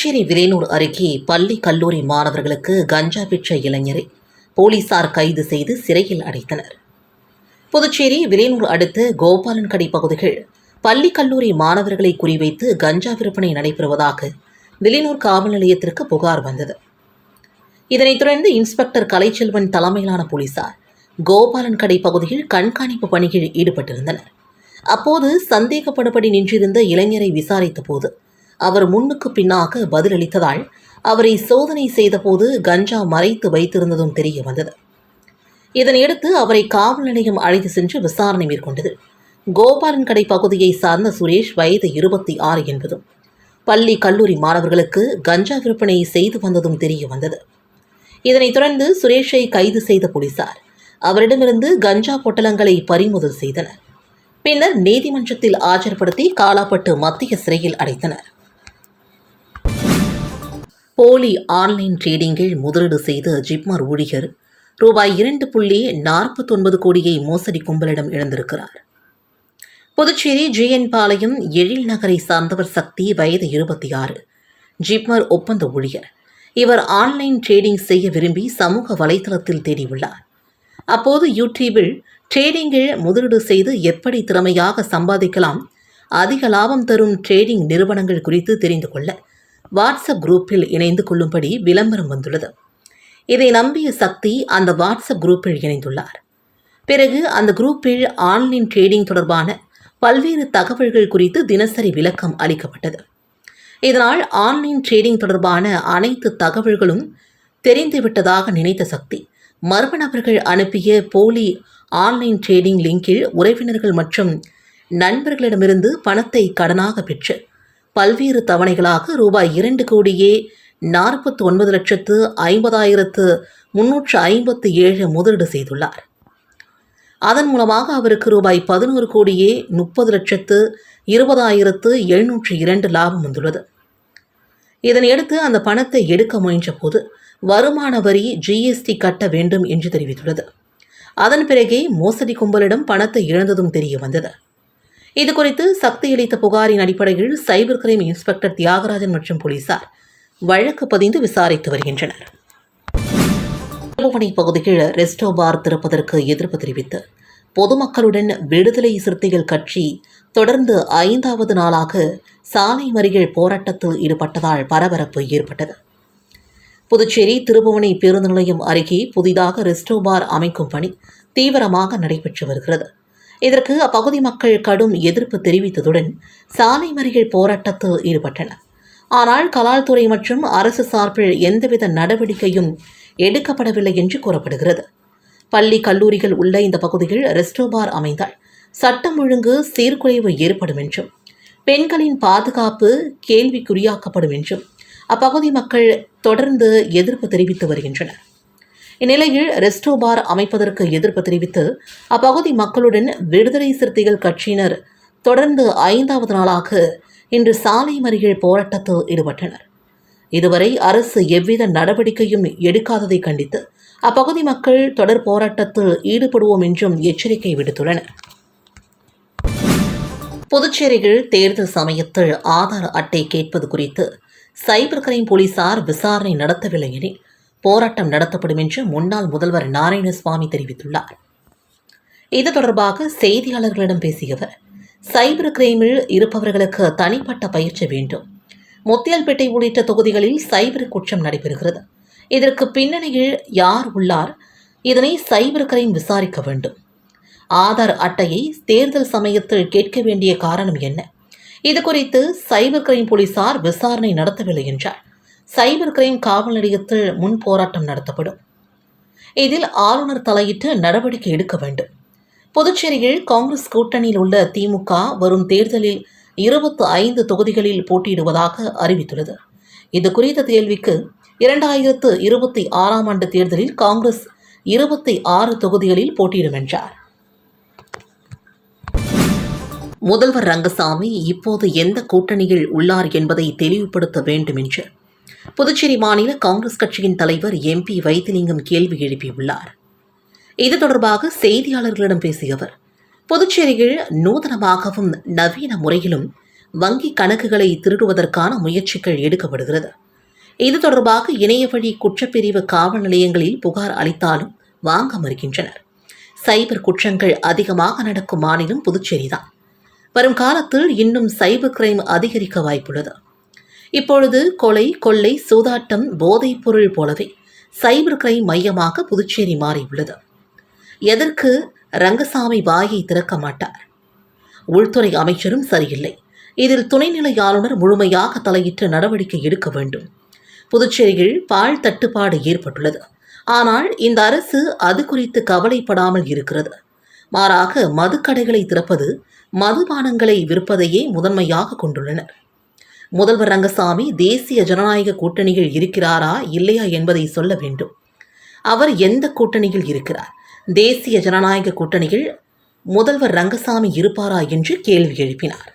புதுச்சேரி விலையூர் அருகே பள்ளி கல்லூரி மாணவர்களுக்கு கஞ்சா விற்ற இளைஞரை போலீசார் கைது செய்து சிறையில் அடைத்தனர். புதுச்சேரி விரைனூர் அடுத்த கோபாலன்கடை பகுதிகள் பள்ளி கல்லூரி மாணவர்களை குறிவைத்து கஞ்சா விற்பனை நடைபெறுவதாக விலையூர் காவல் நிலையத்திற்கு புகார் வந்தது. இதனைத் தொடர்ந்து இன்ஸ்பெக்டர் கலைச்செல்வன் தலைமையிலான போலீசார் கோபாலன்கடை பகுதியில் கண்காணிப்பு பணியில் ஈடுபட்டிருந்தனர். அப்போது சந்தேகப்படும்படி நின்றிருந்த இளைஞரை விசாரித்த போது அவர் முன்னுக்கு பின்னாக பதிலளித்ததால் அவரை சோதனை செய்தபோது கஞ்சா மறைத்து வைத்திருந்ததும் தெரிய வந்தது. இதனையடுத்து அவரை காவல் நிலையம் அழைத்து சென்று விசாரணை மேற்கொண்டது. கோபாலன் கடை பகுதியை சார்ந்த சுரேஷ் வயது இருபத்தி ஆறு என்பதும் பள்ளி கல்லூரி மாணவர்களுக்கு கஞ்சா விற்பனை செய்து வந்ததும் தெரிய வந்தது. இதனைத் தொடர்ந்து சுரேஷை கைது செய்த போலீசார் அவரிடமிருந்து கஞ்சா பொட்டலங்களை பறிமுதல் செய்தனர். பின்னர் நீதிமன்றத்தில் ஆஜர்படுத்தி காலாப்பட்டு மத்திய சிறையில் அடைத்தனர். போலி ஆன்லைன் ட்ரேடிங்கில் முதலீடு செய்த ஜிப்மர் ஊழியர் ரூபாய் இரண்டு புள்ளி நாற்பத்தொன்பது கோடியை மோசடி கும்பலிடம் இழந்திருக்கிறார். புதுச்சேரி ஜிஎன் பாளையம் எழில் நகரை சார்ந்தவர் சக்தி வயது இருபத்தி ஆறு ஜிப்மர் ஒப்பந்த ஊழியர். இவர் ஆன்லைன் ட்ரேடிங் செய்ய விரும்பி சமூக வலைதளத்தில் தேடியுள்ளார். அப்போது யூடியூபில் ட்ரேடிங்கில் முதலீடு செய்து எப்படி திறமையாக சம்பாதிக்கலாம் அதிக லாபம் தரும் ட்ரேடிங் நிறுவனங்கள் குறித்து தெரிந்து கொள்ள வாட்ஸ்அப் குரூப்பில் இணைந்து கொள்ளும்படி விளம்பரம் வந்துள்ளது. இதை நம்பிய சக்தி அந்த வாட்ஸ்அப் குரூப்பில் இணைந்துள்ளார். பிறகு அந்த குரூப்பில் ஆன்லைன் ட்ரேடிங் தொடர்பான பல்வேறு தகவல்கள் குறித்து தினசரி விளக்கம் அளிக்கப்பட்டது. இதனால் ஆன்லைன் ட்ரேடிங் தொடர்பான அனைத்து தகவல்களும் தெரிந்துவிட்டதாக நினைத்த சக்தி மர்ம நபர்கள் அனுப்பிய போலி ஆன்லைன் ட்ரேடிங் லிங்கில் உறவினர்கள் மற்றும் நண்பர்களிடமிருந்து பணத்தை கடனாக பெற்று பல்வேறு தவணைகளாக ரூபாய் இரண்டு கோடியே நாற்பத்தி ஒன்பது லட்சத்து ஐம்பதாயிரத்து முன்னூற்று ஐம்பத்து ஏழு முதலீடு செய்துள்ளார். அதன் மூலமாக அவருக்கு ரூபாய் பதினோரு கோடியே முப்பது லட்சத்து இருபதாயிரத்து எழுநூற்று இரண்டு லாபம் வந்துள்ளது. இதனையடுத்து அந்த பணத்தை எடுக்க முயன்றபோது வருமான வரி ஜிஎஸ்டி கட்ட வேண்டும் என்று தெரிவித்துள்ளது. அதன் பிறகே மோசடி கும்பலிடம் பணத்தை இழந்ததும் தெரிய வந்தது. இது குறித்து சக்தி அளித்த புகாரின் அடிப்படையில் சைபர் கிரைம் இன்ஸ்பெக்டர் தியாகராஜன் மற்றும் போலீசார் வழக்கு பதிந்து விசாரித்து வருகின்றனர். திருபுவனை பகுதியில் ரெஸ்டோ பார் திறப்பதற்கு எதிர்ப்பு தெரிவித்து பொதுமக்களுடன் விடுதலை சிறுத்தைகள் கட்சி தொடர்ந்து ஐந்தாவது நாளாக சாலை மறியல் போராட்டத்தில் ஈடுபட்டதால் பரபரப்பு ஏற்பட்டது. புதுச்சேரி திருபுவனை பேருந்து நிலையம் அருகே புதிதாக ரெஸ்டோ பார் அமைக்கும் பணி தீவிரமாக நடைபெற்று வருகிறது. இதற்கு அப்பகுதி மக்கள் கடும் எதிர்ப்பு தெரிவித்ததுடன் சாலை மறியல் போராட்டத்தில் ஈடுபட்டனர். ஆனால் கலால்துறை மற்றும் அரசு சார்பில் எந்தவித நடவடிக்கையும் எடுக்கப்படவில்லை என்று கூறப்படுகிறது. பள்ளி கல்லூரிகள் உள்ள இந்த பகுதியில் ரெஸ்டோபார் அமைந்தால் சட்டம் ஒழுங்கு சீர்குலைவு ஏற்படும் என்றும் பெண்களின் பாதுகாப்பு கேள்விக்குறியாக்கப்படும் என்றும் அப்பகுதி மக்கள் தொடர்ந்து எதிர்ப்பு தெரிவித்து வருகின்றனர். இந்நிலையில் ரெஸ்டோ பார் அமைப்பதற்கு எதிர்ப்பு தெரிவித்து அப்பகுதி மக்களுடன் விடுதலை சிறுத்தைகள் கட்சியினர் தொடர்ந்து ஐந்தாவது நாளாக இன்று சாலை மறியல் போராட்டத்தில் ஈடுபட்டனர். இதுவரை அரசு எவ்வித நடவடிக்கையும் எடுக்காததை கண்டித்து அப்பகுதி மக்கள் தொடர் போராட்டத்தில் ஈடுபடுவோம் என்றும் எச்சரிக்கை விடுத்துள்ளனர். புதுச்சேரியில் தேர்தல் சமயத்தில் ஆதார் அட்டை கேட்பது குறித்து சைபர் கிரைம் போலீசார் விசாரணை நடத்தவில்லை எனில் போராட்டம் நடத்தப்படும் என்று முன்னாள் முதல்வர் நாராயணசுவாமி தெரிவித்துள்ளார். இது தொடர்பாக செய்தியாளர்களிடம் பேசிய அவர் சைபர் கிரைமில் இருப்பவர்களுக்கு தனிப்பட்ட பயிற்சி வேண்டும். முத்தியால்பேட்டை உள்ளிட்ட தொகுதிகளில் சைபர் குற்றம் நடைபெறுகிறது. இதற்கு பின்னணியில் யார் உள்ளார்? இதனை சைபர் கிரைம் விசாரிக்க வேண்டும். ஆதார் அட்டையை தேர்தல் சமயத்தில் கேட்க வேண்டிய காரணம் என்ன? இது குறித்து சைபர் கிரைம் போலீசார் விசாரணை நடத்தவில்லை என்றார். சைபர் கிரைம் காவல் நிலையத்தில் முன் போராட்டம் நடத்தப்படும். இதில் ஆளுநர் தலையிட்டு நடவடிக்கை எடுக்க வேண்டும். புதுச்சேரியில் காங்கிரஸ் கூட்டணியில் உள்ள திமுக வரும் தேர்தலில் இருபத்து ஐந்து தொகுதிகளில் போட்டியிடுவதாக அறிவித்துள்ளது. இது குறித்த கேள்விக்கு இரண்டாயிரத்து இருபத்தி ஆறாம் ஆண்டு தேர்தலில் காங்கிரஸ் இருபத்தி ஆறு தொகுதிகளில் போட்டியிடும் என்றார். முதல்வர் ரங்கசாமி இப்போது எந்த கூட்டணியில் உள்ளார் என்பதை தெளிவுபடுத்த வேண்டும் என்று புதுச்சேரி மாநில காங்கிரஸ் கட்சியின் தலைவர் எம்பி வைத்திலிங்கம் கேள்வி எழுப்பியுள்ளார். இது தொடர்பாக செய்தியாளர்களிடம் பேசிய அவர் புதுச்சேரியில் நூதனமாகவும் நவீன முறையிலும் வங்கி கணக்குகளை திருடுவதற்கான முயற்சிகள் எடுக்கப்படுகிறது. இது தொடர்பாக இணைய வழி குற்றப்பிரிவு காவல் நிலையங்களில் புகார் அளித்தாலும் வாங்க மறுக்கின்றனர். சைபர் குற்றங்கள் அதிகமாக நடக்கும் மாநிலம் புதுச்சேரிதான். வரும் காலத்தில் இன்னும் சைபர் கிரைம் அதிகரிக்க வாய்ப்புள்ளது. இப்பொழுது கொலை கொள்ளை சூதாட்டம் போதைப் பொருள் போலவே சைபர் கிரைம் மையமாக புதுச்சேரி மாறியுள்ளது. எதற்கு? ரங்கசாமி வாயை திறக்க மாட்டார். உள்துறை அமைச்சரும் சரியில்லை. இதில் துணைநிலை ஆளுநர் முழுமையாக தலையிட்டு நடவடிக்கை எடுக்க வேண்டும். புதுச்சேரியில் பால் தட்டுப்பாடு ஏற்பட்டுள்ளது. ஆனால் இந்த அரசு அது குறித்து கவலைப்படாமல் இருக்கிறது. மாறாக மதுக்கடைகளை திறப்பது மதுபானங்களை விற்பதையே முதன்மையாக கொண்டுள்ளனர். முதல்வர் ரங்கசாமி தேசிய ஜனநாயக கூட்டணியில் இருக்கிறாரா இல்லையா என்பதை சொல்ல வேண்டும். அவர் எந்த கூட்டணியில் இருக்கிறார்? தேசிய ஜனநாயக கூட்டணியில் முதல்வர் ரங்கசாமி இருப்பாரா என்று கேள்வி எழுப்பினார்.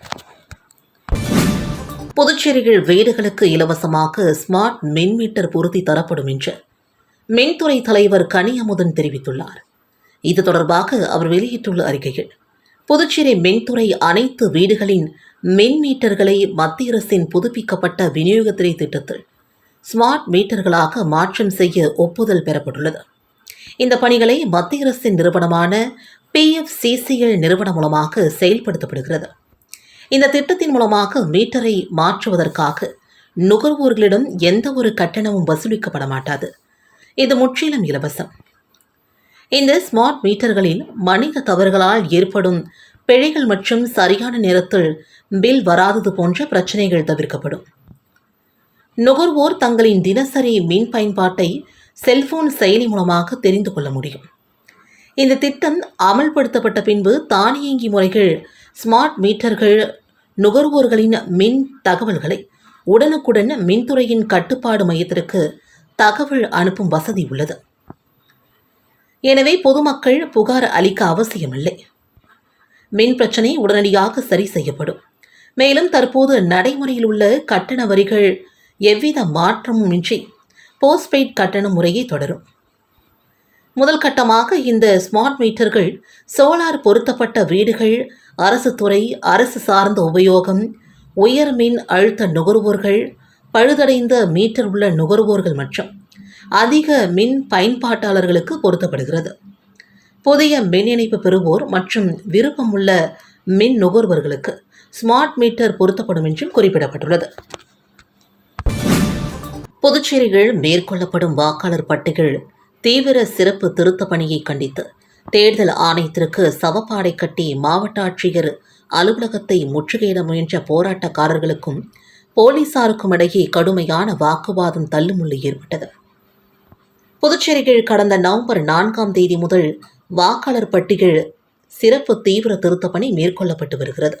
புதுச்சேரியில் வீடுகளுக்கு இலவசமாக ஸ்மார்ட் மின் மீட்டர் பொருத்தி தரப்படும் என்று மின்துறை தலைவர் கனியமுதன் தெரிவித்துள்ளார். இது தொடர்பாக அவர் வெளியிட்டுள்ள அறிக்கையில் புதுச்சேரி மின்துறை அனைத்து வீடுகளின் மின் மீட்டர்களை மத்திய அரசின் புதுப்பிக்கப்பட்ட விநியோகத்துறை திட்டத்தில் ஸ்மார்ட் மீட்டர்களாக மாற்றம் செய்ய ஒப்புதல் பெறப்பட்டுள்ளது. இந்த பணிகளை மத்திய அரசின் நிறுவனமான பிஎஃப்சிசிஎல் நிறுவனம் மூலமாக செயல்படுத்தப்படுகிறது. இந்த திட்டத்தின் மூலமாக மீட்டரை மாற்றுவதற்காக நுகர்வோர்களிடம் எந்த ஒரு கட்டணமும் வசூலிக்கப்பட மாட்டாது. இது முற்றிலும் இலவசம். இந்த ஸ்மார்ட் மீட்டர்களில் மனித தவறுகளால் ஏற்படும் பிழைகள் மற்றும் சரியான நேரத்தில் பில் வராதது போன்ற பிரச்சனைகள் தவிர்க்கப்படும். நுகர்வோர் தங்களின் தினசரி மின் பயன்பாட்டை செல்போன் செயலி மூலமாக தெரிந்து கொள்ள முடியும். இந்த திட்டம் அமல்படுத்தப்பட்ட பின்பு தானியங்கி முறைகள் ஸ்மார்ட் மீட்டர்கள் நுகர்வோர்களின் மின் தகவல்களை உடனுக்குடன் மின்துறையின் கட்டுப்பாடு மையத்திற்கு தகவல் அனுப்பும் வசதி உள்ளது. எனவே பொதுமக்கள் புகார் அளிக்க அவசியமில்லை. மின் பிரச்சனை உடனடியாக சரி செய்யப்படும். மேலும் தற்போது நடைமுறையில் உள்ள கட்டண வரிகள் எவ்வித மாற்றமும் இன்றி போஸ்ட்பெய்ட் கட்டண முறையை தொடரும். முதல் கட்டமாக இந்த ஸ்மார்ட் மீட்டர்கள் சோலார் பொருத்தப்பட்ட வீடுகள் அரசு துறை அரசு சார்ந்த உபயோகம் உயர் மின் அழுத்த நுகர்வோர்கள் பழுதடைந்த மீட்டர் உள்ள நுகர்வோர்கள் மற்றும் அதிக மின் பயன்பாட்டாளர்களுக்கு பொருத்தப்படுகிறது. புதிய மின் இணைப்பு பெறுவோர் மற்றும் விருப்பமுள்ள மின் நுகர்வோர்களுக்கு ஸ்மார்ட் மீட்டர் பொருத்தப்படும் என்றும் குறிப்பிடப்பட்டுள்ளது. புதுச்சேரியில் மேற்கொள்ளப்படும் வாக்காளர் பட்டியல் தீவிர சிறப்பு திருத்த பணியை கண்டித்து தேர்தல் ஆணையத்திற்கு சவப்பாடை கட்டி மாவட்ட ஆட்சியர் அலுவலகத்தை முற்றுகையிட முயன்ற போராட்டக்காரர்களுக்கும் போலீசாருக்கும் இடையே கடுமையான வாக்குவாதம் தள்ளுமுள்ளு ஏற்பட்டது. புதுச்சேரியில் கடந்த நவம்பர் நான்காம் தேதி முதல் வாக்காளர் பட்டியல் சிறப்பு தீவிர திருத்தப் பணி மேற்கொள்ளப்பட்டு வருகிறது.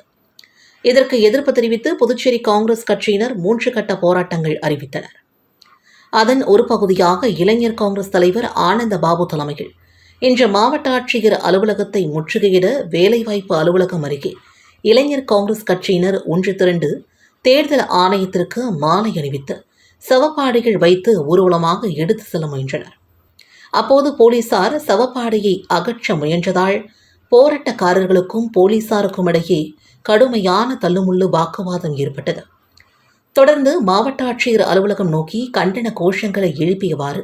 இதற்கு எதிர்ப்பு தெரிவித்து புதுச்சேரி காங்கிரஸ் கட்சியினர் மூன்று கட்ட போராட்டங்கள் அறிவித்தனர். அதன் ஒரு பகுதியாக இளைஞர் காங்கிரஸ் தலைவர் ஆனந்த பாபு தலைமையில் இன்று மாவட்ட ஆட்சியர் அலுவலகத்தை முற்றுகையிட வேலைவாய்ப்பு அலுவலகம் அருகே இளைஞர் காங்கிரஸ் கட்சியினர் ஒன்று திரண்டு தேர்தல் ஆணையத்திற்கு மாலை அணிவித்து சவப்பாடைகள் வைத்து ஊர்வலமாக எடுத்து செல்ல முயன்றனர். அப்போது போலீசார் சவப்பாடையை அகற்ற முயன்றதால் போராட்டக்காரர்களுக்கும் போலீசாருக்கும் இடையே கடுமையான தள்ளுமுள்ளு வாக்குவாதம் ஏற்பட்டது. தொடர்ந்து மாவட்ட ஆட்சியர் அலுவலகம் நோக்கி கண்டன கோஷங்களை எழுப்பியவாறு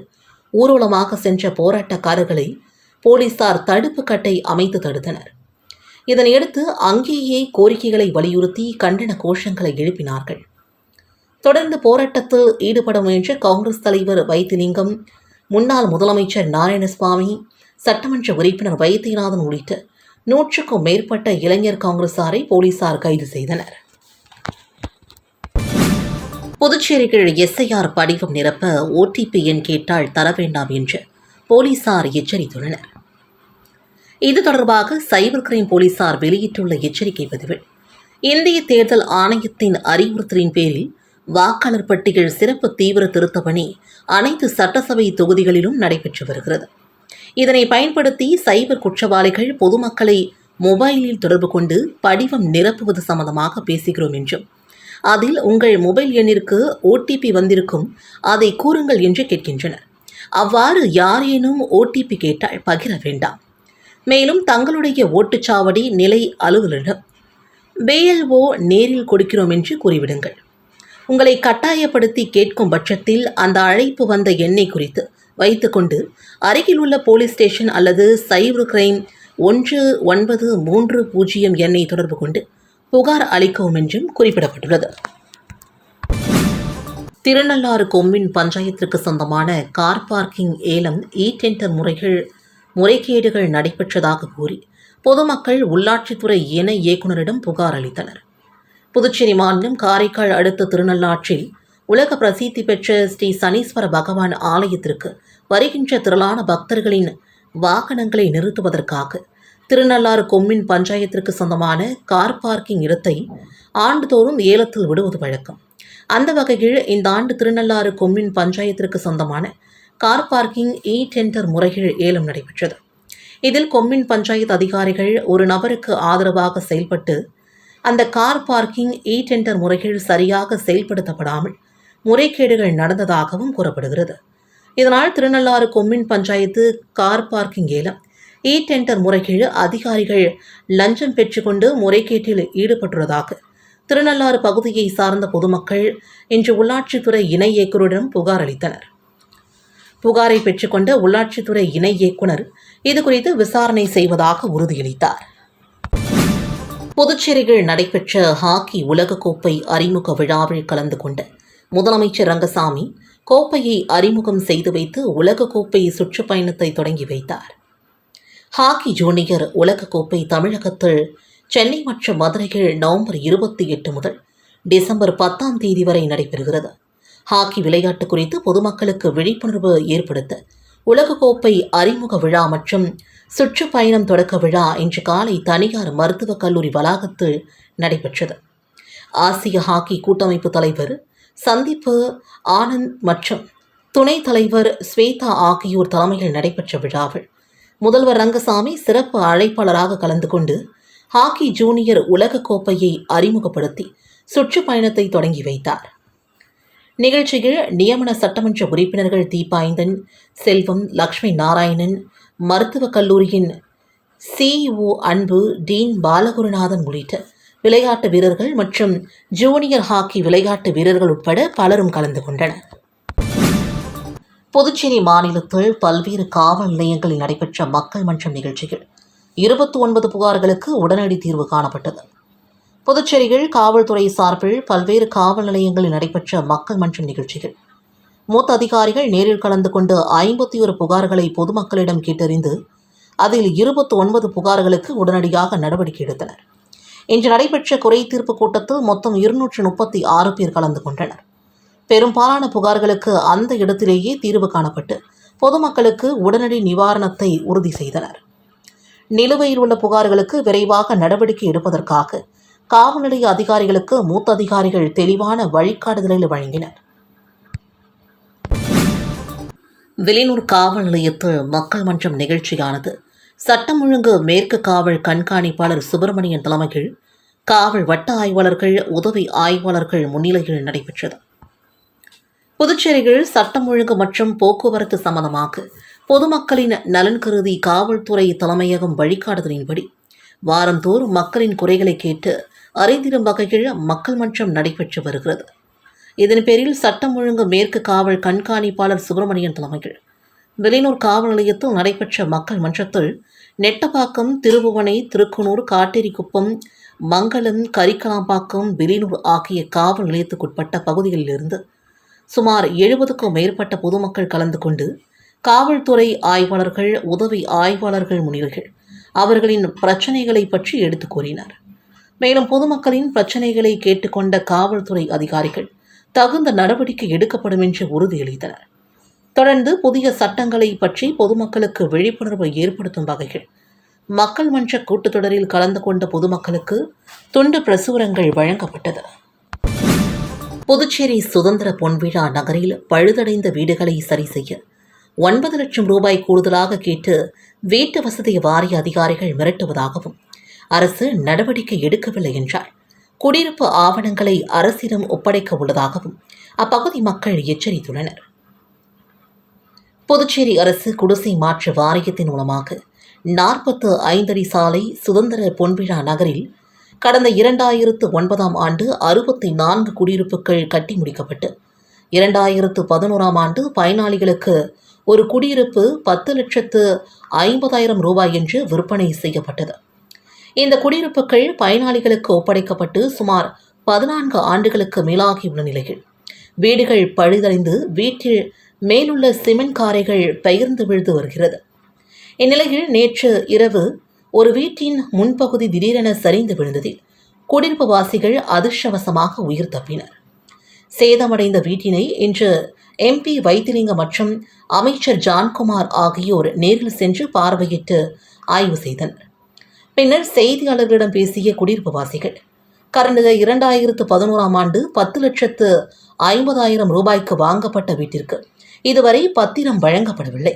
ஊர்வலமாக சென்ற போராட்டக்காரர்களை போலீசார் தடுப்பு கட்டை அமைத்து தடுத்தனர். இதனையடுத்து அங்கேயே கோரிக்கைகளை வலியுறுத்தி கண்டன கோஷங்களை எழுப்பினார்கள். தொடர்ந்து போராட்டத்தில் ஈடுபட முயன்ற காங்கிரஸ் தலைவர் வைத்திலிங்கம் முன்னாள் முதலமைச்சர் நாராயணசுவாமி சட்டமன்ற உறுப்பினர் வைத்தியநாதன் உள்ளிட்ட நூற்றுக்கும் மேற்பட்ட இளைஞர் காங்கிரசாரை போலீசார் கைது செய்தனர். புதுச்சேரிகள் எஸ்ஐஆர் படிவம் நிரப்ப ஓடிபி எண் கேட்டால் தர வேண்டாம் என்று போலீசார் எச்சரித்துள்ளனர். இது தொடர்பாக சைபர் கிரைம் போலீசார் வெளியிட்டுள்ள எச்சரிக்கை பதிவில் இந்திய தேர்தல் ஆணையத்தின் அறிவுறுத்தலின் பேரில் வாக்காளர் பட்டியல் சிறப்பு தீவிர திருத்த பணி அனைத்து சட்டசபை தொகுதிகளிலும் நடைபெற்று வருகிறது. இதனை பயன்படுத்தி சைபர் குற்றவாளிகள் பொதுமக்களை மொபைலில் தொடர்பு கொண்டு படிவம் நிரப்புவது சம்பந்தமாக பேசுகிறோம் என்றும் அதில் உங்கள் மொபைல் எண்ணிற்கு ஓடிபி வந்திருக்கும் அதை கூறுங்கள் என்று கேட்கின்றனர். அவ்வாறு யாரேனும் ஓடிபி கேட்டால் பகிர வேண்டாம். மேலும் தங்களுடைய ஓட்டுச்சாவடி நிலை அலுவலரிடம் பிஎல்ஓ நேரில் கொடுக்கிறோம் என்று கூறிவிடுங்கள். உங்களை கட்டாயப்படுத்தி கேட்கும் பட்சத்தில் அந்த அழைப்பு வந்த எண்ணை குறித்து வைத்துக்கொண்டு அருகில் உள்ள போலீஸ் ஸ்டேஷன் அல்லது சைபர் கிரைம் ஒன்று ஒன்பது மூன்று பூஜ்ஜியம் எண்ணை தொடர்பு கொண்டு புகார் அளிக்கவும் என்றும் குறிப்பிடப்பட்டுள்ளது. திருநள்ளாறு கொம்மின் பஞ்சாயத்திற்கு சொந்தமான கார் பார்க்கிங் ஏலம் இ டெண்டர் முறைகள் முறைகேடுகள் நடைபெற்றதாக கூறி பொதுமக்கள் உள்ளாட்சித்துறை இணை இயக்குநரிடம் புகார் அளித்தனர். புதுச்சேரி மாநிலம் காரைக்கால் அடுத்த திருநள்ளாற்றில் உலக பிரசித்தி பெற்ற ஸ்ரீ சனீஸ்வர பகவான் ஆலயத்திற்கு வருகின்ற திரளான பக்தர்களின் வாகனங்களை நிறுத்துவதற்காக திருநள்ளாறு கொம்மின் பஞ்சாயத்திற்கு சொந்தமான கார் பார்க்கிங் இடத்தை ஆண்டுதோறும் ஏலத்தில் விடுவது வழக்கம். அந்த வகையில் இந்த ஆண்டு திருநள்ளாறு கொம்மின் பஞ்சாயத்திற்கு சொந்தமான கார் பார்க்கிங் இ டெண்டர் முறையில் ஏலம் நடைபெற்றது. இதில் கொம்மின் பஞ்சாயத்து அதிகாரிகள் ஒரு நபருக்கு ஆதரவாக செயல்பட்டு அந்த கார் பார்க்கிங் இ டெண்டர் முறைகள் சரியாக செயல்படுத்தப்படாமல் முறைகேடுகள் நடந்ததாகவும் கூறப்படுகிறது. இதனால் Thirunallar commune panchayat car parking ஏலம் இ டெண்டர் முறைகேடு அதிகாரிகள் லஞ்சம் பெற்றுக்கொண்டு முறைகேட்டில் ஈடுபட்டுள்ளதாக திருநள்ளாறு பகுதியை சார்ந்த பொதுமக்கள் இன்று உள்ளாட்சித்துறை இணை இயக்குநரிடம் புகார் அளித்தனர். புகாரை பெற்றுக்கொண்ட உள்ளாட்சித்துறை இணை இயக்குனர் இதுகுறித்து விசாரணை செய்வதாக உறுதியளித்தார். புதுச்சேரியில் நடைபெற்ற ஹாக்கி உலகக்கோப்பை அறிமுக விழாவில் கலந்து கொண்ட முதலமைச்சர் ரங்கசாமி கோப்பையை அறிமுகம் செய்து வைத்து உலகக்கோப்பை சுற்றுப்பயணத்தை தொடங்கி வைத்தார். ஹாக்கி ஜூனியர் உலகக்கோப்பை தமிழகத்தில் சென்னை மற்றும் மதுரையில் நவம்பர் இருபத்தி எட்டு முதல் டிசம்பர் பத்தாம் தேதி வரை நடைபெறுகிறது. ஹாக்கி விளையாட்டு குறித்து பொதுமக்களுக்கு விழிப்புணர்வு ஏற்படுத்த உலகக்கோப்பை அறிமுக விழா மற்றும் சுற்றுப்பயணம் தொடக்க விழா இன்று காலை தனியார் மருத்துவக் கல்லூரி வளாகத்தில் நடைபெற்றது. ஆசிய ஹாக்கி கூட்டமைப்பு தலைவர் சந்தீப்பு ஆனந்த் மற்றும் துணைத் தலைவர் ஸ்வேதா ஆகியோர் தலைமையில் நடைபெற்ற விழாவில் முதல்வர் ரங்கசாமி சிறப்பு அழைப்பாளராக கலந்து கொண்டு ஹாக்கி ஜூனியர் உலகக் கோப்பையை அறிமுகப்படுத்தி சுற்றுப்பயணத்தை தொடங்கி வைத்தார். நிகழ்ச்சியில் நியமன சட்டமன்ற உறுப்பினர்கள் தீபாய்ந்தன் செல்வம் லக்ஷ்மி நாராயணன் மருத்துவக் கல்லூரியின் சிஇஓ அன்பு டீன் பாலகுருநாதன் உள்ளிட்ட விளையாட்டு வீரர்கள் மற்றும் ஜூனியர் ஹாக்கி விளையாட்டு வீரர்கள் உட்பட பலரும் கலந்து கொண்டனர். புதுச்சேரி மாநிலத்தில் பல்வேறு காவல் நிலையங்களில் நடைபெற்ற மக்கள் மன்றம் நிகழ்ச்சிகள் இருபத்தி ஒன்பது புகார்களுக்கு உடனடி தீர்வு காணப்பட்டது. புதுச்சேரியில் காவல்துறை சார்பில் பல்வேறு காவல் நிலையங்களில் நடைபெற்ற மக்கள் மன்றம் நிகழ்ச்சிகள் மூத்த அதிகாரிகள் நேரில் கலந்து கொண்டு ஐம்பத்தி ஒரு புகார்களை பொதுமக்களிடம் கேட்டறிந்து அதில் இருபத்தி ஒன்பது புகார்களுக்கு உடனடியாக நடவடிக்கை எடுத்தனர். இன்று நடைபெற்ற குறை தீர்ப்பு கூட்டத்தில் மொத்தம் இருநூற்று முப்பத்தி ஆறு பேர் கலந்து கொண்டனர். பெரும்பாலான புகார்களுக்கு அந்த இடத்திலேயே தீர்வு காணப்பட்டு பொதுமக்களுக்கு உடனடி நிவாரணத்தை உறுதி செய்தனர். நிலுவையில் உள்ள புகார்களுக்கு விரைவாக நடவடிக்கை எடுப்பதற்காக காவல் நிலைய அதிகாரிகளுக்கு மூத்த அதிகாரிகள் தெளிவான வழிகாட்டுதல்களை வழங்கினர். விலையூர் காவல் நிலையத்தில் மக்கள் மன்றம் நிகழ்ச்சியானது. சட்டம் ஒழுங்கு மேற்கு காவல் கண்காணிப்பாளர் சுப்பிரமணியன் தலைமையில் காவல் வட்ட ஆய்வாளர்கள் உதவி ஆய்வாளர்கள் முன்னிலையில் நடைபெற்றது. புதுச்சேரியில் சட்டம் ஒழுங்கு மற்றும் போக்குவரத்து சம்பந்தமாக பொதுமக்களின் நலன் கருதி காவல்துறை தலைமையகம் வழிகாட்டுதலின்படி வாரந்தோறும் மக்களின் குறைகளை கேட்டு அறிந்திடும் வகையில் மக்கள் மன்றம் நடைபெற்று வருகிறது. இதன் பேரில் சட்டம் ஒழுங்கு மேற்கு காவல் கண்காணிப்பாளர் சுப்பிரமணியன் தலைமையில் வெளியூர் காவல் நிலையத்தில் நடைபெற்ற மக்கள் மன்றத்தில் நெட்டப்பாக்கம் திருபுவனை திருக்குனூர் காட்டேரிக்குப்பம் மங்களம் கரிக்கலாம்பாக்கம் வெளியூர் ஆகிய காவல் நிலையத்துக்குட்பட்ட பகுதிகளிலிருந்து சுமார் எழுபதுக்கும் மேற்பட்ட பொதுமக்கள் கலந்து கொண்டு காவல்துறை ஆய்வாளர்கள் உதவி ஆய்வாளர்கள் முனிவர்கள் அவர்களின் பிரச்சனைகளை பற்றி எடுத்துக் கூறினர். மேலும் பொதுமக்களின் பிரச்சனைகளை கேட்டுக்கொண்ட காவல்துறை அதிகாரிகள் தகுந்த நடவடிக்கை எடுக்கப்படும் என்று உறுதியளித்தனர் தொடர்ந்து புதிய சட்டங்களை பற்றி பொதுமக்களுக்கு விழிப்புணர்வை ஏற்படுத்தும் வகையில் மக்கள் மன்ற கூட்டத்தொடரில் கலந்து கொண்ட பொதுமக்களுக்கு துண்டு பிரசுரங்கள் வழங்கப்பட்டது. புதுச்சேரி சுதந்திர பொன்விழா நகரில் பழுதடைந்த வீடுகளை சரி செய்ய ஒன்பது லட்சம் ரூபாய் கூடுதலாக கேட்டு வீட்டு வசதி வாரிய அதிகாரிகள் மிரட்டுவதாகவும் அரசு நடவடிக்கை எடுக்கவில்லை என்றார். குடியிருப்பு ஆவணங்களை அரசிடம் ஒப்படைக்க உள்ளதாகவும் அப்பகுதி மக்கள் எச்சரித்துள்ளனர். புதுச்சேரி அரசு குடிசை மாற்று வாரியத்தின் மூலமாக நாற்பத்து ஐந்தடி சாலை சுதந்திர பொன்விழா நகரில் கடந்த இரண்டாயிரத்து ஒன்பதாம் ஆண்டு அறுபத்தி நான்கு குடியிருப்புகள் கட்டி முடிக்கப்பட்டு இரண்டாயிரத்து பதினோராம் ஆண்டு பயனாளிகளுக்கு ஒரு குடியிருப்பு பத்து லட்சத்து ஐம்பதாயிரம் ரூபாய் என்று விற்பனை செய்யப்பட்டது. இந்த குடியிருப்புகள் பயனாளிகளுக்கு ஒப்படைக்கப்பட்டு சுமார் பதினான்கு ஆண்டுகளுக்கு மேலாகியுள்ள நிலையில் வீடுகள் பழுதடைந்து வீட்டில் மேலுள்ள சிமெண்ட் காரைகள் பெயர்ந்து விழுந்து வருகிறது. இந்நிலையில் நேற்று இரவு ஒரு வீட்டின் முன்பகுதி திடீரென சரிந்து விழுந்ததில் குடியிருப்பு வாசிகள் அதிர்ஷ்டவசமாக உயிர் தப்பினர். சேதமடைந்த வீட்டினை இன்று எம்பி வைத்திலிங்கம் மற்றும் அமைச்சர் ஜான்குமார் ஆகியோர் நேரில் சென்று பார்வையிட்டு ஆய்வு செய்தனர். பின்னர் செய்தியாளர்களிடம் பேசிய குடியிருப்புவாசிகள் கடந்த இரண்டாயிரத்து பதினோராம் ஆண்டு பத்து லட்சத்து ஐம்பதாயிரம் ரூபாய்க்கு வாங்கப்பட்ட வீட்டிற்கு இதுவரை பத்திரம் வழங்கப்படவில்லை.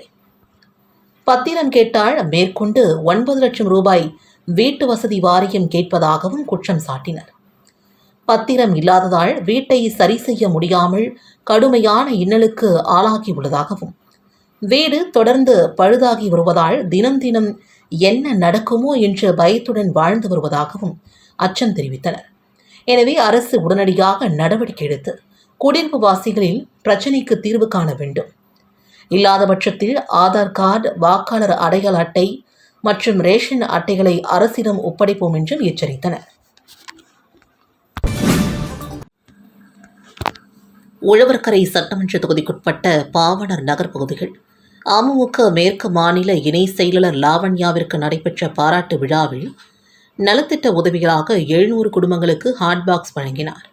பத்திரம் கேட்டால் மேற்கொண்டு ஒன்பது லட்சம் ரூபாய் வீட்டு வசதி வாரியம் கேட்பதாகவும் குற்றம் சாட்டினர். பத்திரம் இல்லாததால் வீட்டை சரி செய்ய முடியாமல் கடுமையான இன்னலுக்கு ஆளாகியுள்ளதாகவும் வீடு தொடர்ந்து பழுதாகி வருவதால் தினம் தினம் என்ன நடக்குமோ என்ற பயத்துடன் வாழ்ந்து வருவதாகவும் அச்சம் தெரிவித்தனர். எனவே அரசு உடனடியாக நடவடிக்கை எடுத்து குடியிருப்பு வாசிகளில் பிரச்சினைக்கு தீர்வு காண வேண்டும். இல்லாத பட்சத்தில் ஆதார் கார்டு வாக்காளர் அடையாள அட்டை மற்றும் ரேஷன் அட்டைகளை அரசிடம் ஒப்படைப்போம் என்றும் எச்சரித்தனர். உழவர்கரை சட்டமன்ற தொகுதிக்குட்பட்ட பாவனர் நகர் பகுதிகள் அமமுக மேற்கு மாநில இணை செயலாளர் லாவண்யாவிற்கு நடைபெற்ற பாராட்டு விழாவில் நலத்திட்ட உதவிகளாக எழுநூறு குடும்பங்களுக்கு ஹாட் பாக்ஸ் வழங்கினார்.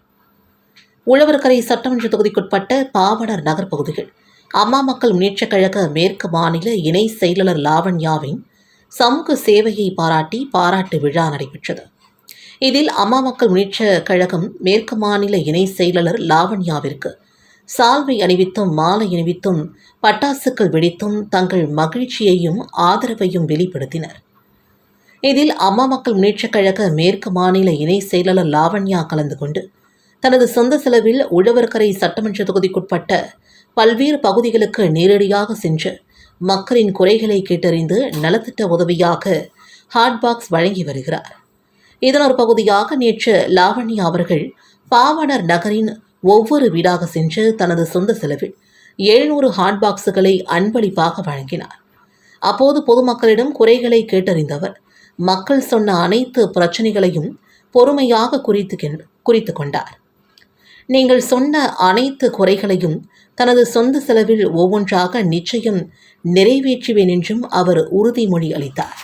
உழவர்கரை சட்டமன்ற தொகுதிக்குட்பட்ட பாவனர் நகர் பகுதிகள் அம்மா மக்கள் முன்னேற்றக் கழக மேற்கு மாநில இணை செயலாளர் லாவண்யாவின் சமூக சேவையை பாராட்டி பாராட்டு விழா நடைபெற்றது. இதில் அம்மா மக்கள் முன்னேற்றக் கழகம் மேற்கு மாநில இணை செயலாளர் லாவண்யாவிற்கு சால்வை அணிவித்தும் மாலை அணிவித்தும் பட்டாசுக்கள் வெடித்தும் தங்கள் மகிழ்ச்சியையும் ஆதரவையும் வெளிப்படுத்தினர். இதில் அம்மா மக்கள் முன்னேற்றக் கழக மேற்கு மாநில இணை செயலாளர் லாவண்யா கலந்து கொண்டு தனது சொந்த செலவில் உழவர்கரை சட்டமன்ற தொகுதிக்குட்பட்ட பல்வேறு பகுதிகளுக்கு நேரடியாக சென்று மக்களின் குறைகளை கேட்டறிந்து நலத்திட்ட உதவியாக ஹாட் பாக்ஸ் வழங்கி வருகிறார். இதன் ஒரு பகுதியாக நேற்று லாவண்யா அவர்கள் பாவனர் நகரின் ஒவ்வொரு வீடாக சென்று தனது சொந்த செலவில் எழுநூறு ஹாட் பாக்ஸுகளை அன்பளிப்பாக வழங்கினார். அப்போது பொதுமக்களிடம் குறைகளை கேட்டறிந்தவர் மக்கள் சொன்ன அனைத்து பிரச்சனைகளையும் பொறுமையாக குறித்து குறித்து கொண்டார். நீங்கள் சொன்ன அனைத்து குறைகளையும் தனது சொந்த செலவில் ஒவ்வொன்றாக நிச்சயம் நிறைவேற்றுவேன் என்றும் அவர் உறுதிமொழி அளித்தார்.